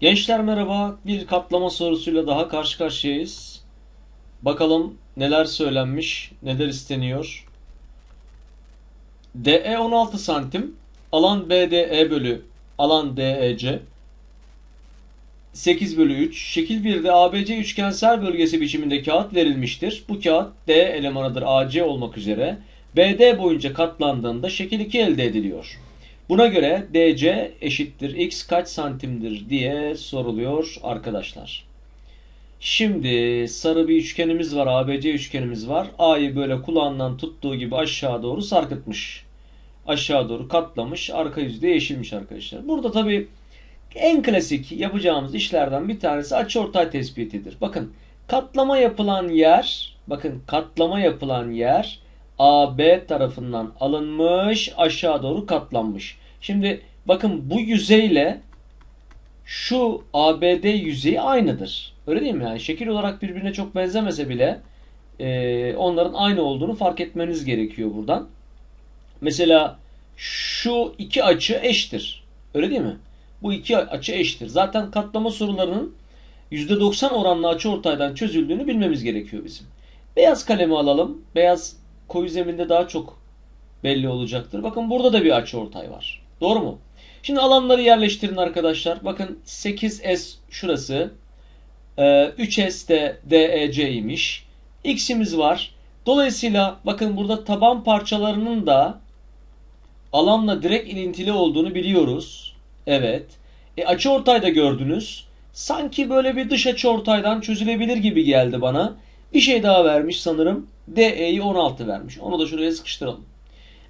Gençler merhaba. Bir katlama sorusuyla daha karşı karşıyayız. Bakalım neler söylenmiş, neler isteniyor. DE 16 santim, alan BDE bölü alan DEC 8 bölü 3. Şekil 1'de ABC üçgensel bölgesi biçiminde kağıt verilmiştir. Bu kağıt D elemanıdır AC olmak üzere BD boyunca katlandığında şekil 2 elde ediliyor. Buna göre DC eşittir x kaç santimdir diye soruluyor arkadaşlar. Şimdi sarı bir üçgenimiz var. ABC üçgenimiz var. A'yı böyle kulağından tuttuğu gibi aşağı doğru sarkıtmış. Aşağı doğru katlamış. Arka yüzde yeşilmiş arkadaşlar. Burada tabii en klasik yapacağımız işlerden bir tanesi açıortay tespitidir. Bakın katlama yapılan yer, bakın katlama yapılan yer AB tarafından alınmış, aşağı doğru katlanmış. Şimdi bakın bu yüzeyle şu ABD yüzeyi aynıdır. Öyle değil mi? Yani şekil olarak birbirine çok benzemese bile e, onların aynı olduğunu fark etmeniz gerekiyor buradan. Mesela şu iki açı eştir. Öyle değil mi? Bu iki açı eşittir. Zaten katlama sorularının %90 oranlı açı ortaydan çözüldüğünü bilmemiz gerekiyor bizim. Beyaz kalemi alalım. Beyaz koyu zeminde daha çok belli olacaktır. Bakın burada da bir açı ortay var. Doğru mu? Şimdi alanları yerleştirin arkadaşlar. Bakın 8S şurası. 3S de DEC'ymiş. X'imiz var. Dolayısıyla bakın burada taban parçalarının da alanla direkt ilintili olduğunu biliyoruz. Evet. E açı ortayda gördünüz. Sanki böyle bir dış açı ortaydan çözülebilir gibi geldi bana. Bir şey daha vermiş sanırım. DE'yi 16 vermiş. Onu da şuraya sıkıştıralım.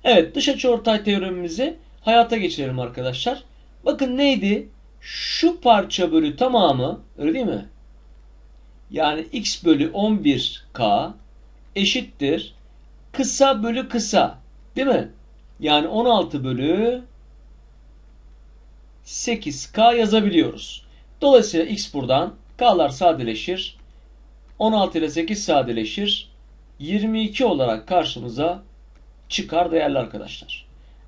Evet dış açı ortay teoremimizi hayata geçirelim arkadaşlar. Bakın neydi? Şu parça bölü tamamı öyle değil mi? Yani x bölü 11k eşittir kısa bölü kısa. Değil mi? Yani 16 bölü 8K yazabiliyoruz. Dolayısıyla X buradan K'lar sadeleşir. 16 ile 8 sadeleşir. 22 olarak karşımıza çıkar değerli arkadaşlar.